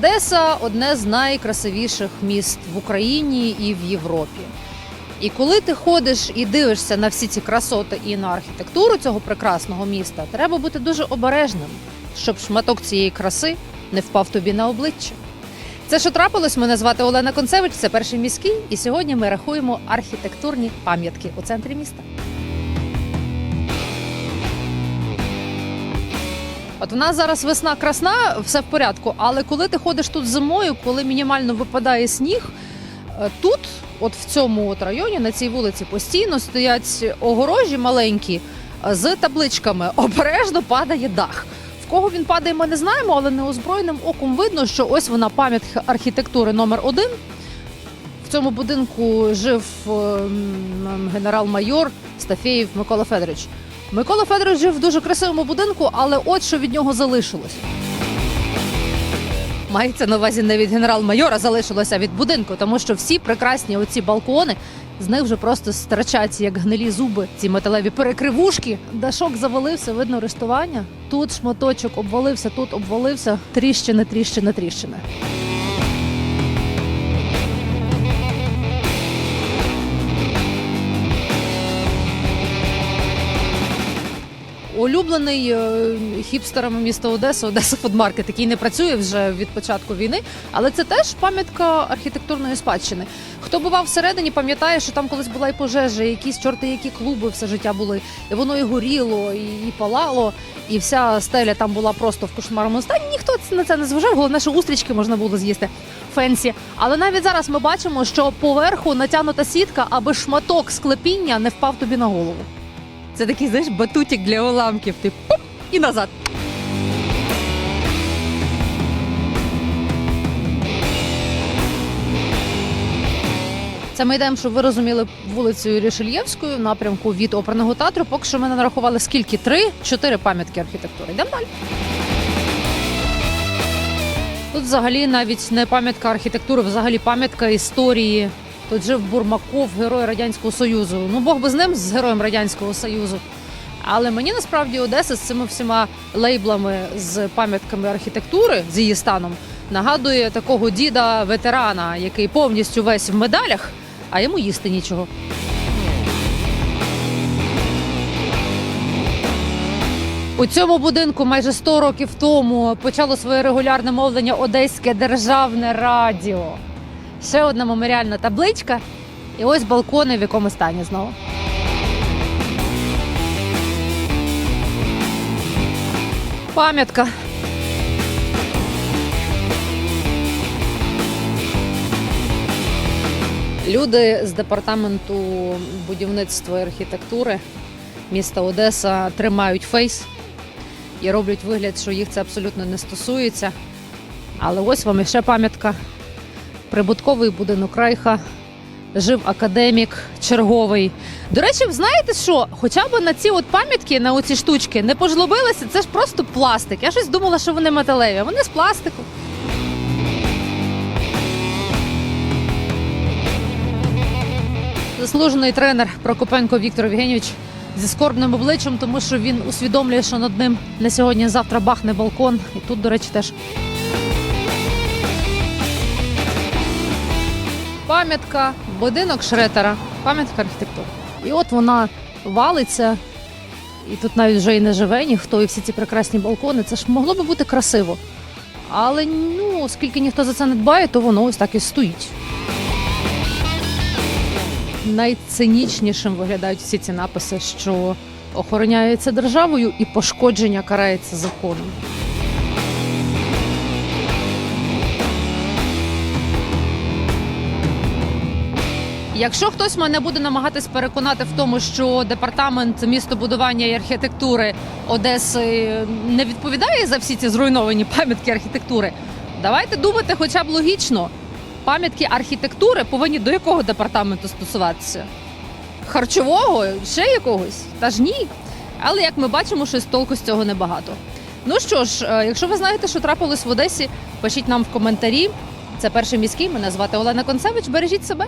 Одеса одне з найкрасивіших міст в Україні і в Європі. І коли ти ходиш і дивишся на всі ці красоти і на архітектуру цього прекрасного міста, треба бути дуже обережним, щоб шматок цієї краси не впав тобі на обличчя. Це що трапилось? Мене звати Олена Концевич, це перший міський, і сьогодні ми рахуємо архітектурні пам'ятки у центрі міста. От в нас зараз весна красна, все в порядку. Але коли ти ходиш тут зимою, коли мінімально випадає сніг, е, тут, от в цьому от районі, на цій вулиці, постійно стоять огорожі маленькі е, з табличками Обережно падає дах. В кого він падає, ми не знаємо, але неозброєним оком видно, що ось вона пам'ятка архітектури номер один. В цьому будинку жив е, генерал-майор Стафєєв Микола Федорович. Микола Федорович жив в дуже красивому будинку, але от що від нього залишилось. Мається на увазі не від генерал-майора залишилося, а від будинку, тому що всі прекрасні оці балкони з них вже просто страчаться, як гнилі зуби, ці металеві перекривушки. Дашок завалився, видно рештування. Тут шматочок обвалився, тут обвалився. Тріщини, тріщини, тріщини. Улюблений е, хіпстерами міста Одеса, Одеса Фудмаркет, який не працює вже від початку війни, але це теж пам'ятка архітектурної спадщини. Хто бував всередині, пам'ятає, що там колись була і пожежа, і якісь чорти, які клуби все життя були. І воно і горіло, і, палало, і вся стеля там була просто в кошмарному стані. Ніхто на це не зважав. Головне, що устрічки можна було з'їсти. Фенсі, але навіть зараз ми бачимо, що поверху натягнута сітка, аби шматок склепіння не впав тобі на голову. Це такий, знаєш, батутик для уламків. Ти пуп і назад. Це ми йдемо, щоб ви розуміли вулицею Рішельєвською в напрямку від оперного театру. Поки що ми нарахували скільки? Три, чотири пам'ятки архітектури. Йдемо далі. Тут взагалі навіть не пам'ятка архітектури, взагалі пам'ятка історії. Тут жив Бурмаков, герой Радянського Союзу. Ну, Бог би з ним, з героєм Радянського Союзу. Але мені насправді Одеса з цими всіма лейблами з пам'ятками архітектури, з її станом, нагадує такого діда ветерана, який повністю весь в медалях, а йому їсти нічого. У цьому будинку майже 100 років тому почало своє регулярне мовлення Одеське державне радіо. Ще одна меморіальна табличка, і ось балкони в якому стані знову. Пам'ятка. Люди з департаменту будівництва і архітектури міста Одеса тримають фейс і роблять вигляд, що їх це абсолютно не стосується. Але ось вам іще пам'ятка. Прибутковий будинок Райха. Жив академік черговий. До речі, знаєте що? Хоча б на ці от пам'ятки, на оці штучки не пожлобилися, це ж просто пластик. Я щось думала, що вони металеві, а вони з пластику. Заслужений тренер Прокопенко Віктор Євгенійович зі скорбним обличчям, тому що він усвідомлює, що над ним не сьогодні-завтра бахне балкон. І тут, до речі, теж. Пам'ятка, будинок Шретера, пам'ятка архітектури. І от вона валиться, і тут навіть вже і не живе ніхто, і всі ці прекрасні балкони. Це ж могло би бути красиво. Але ну, оскільки ніхто за це не дбає, то воно ось так і стоїть. Найцинічнішим виглядають всі ці написи, що охороняється державою і пошкодження карається законом. Якщо хтось мене буде намагатись переконати в тому, що департамент містобудування і архітектури Одеси не відповідає за всі ці зруйновані пам'ятки архітектури, давайте думати хоча б логічно. Пам'ятки архітектури повинні до якого департаменту стосуватися? Харчового, ще якогось? Та ж ні. Але як ми бачимо, щось толку з цього небагато. Ну що ж, е, якщо ви знаєте, що трапилось в Одесі, пишіть нам в коментарі. Це перший міський. Мене звати Олена Концевич. Бережіть себе.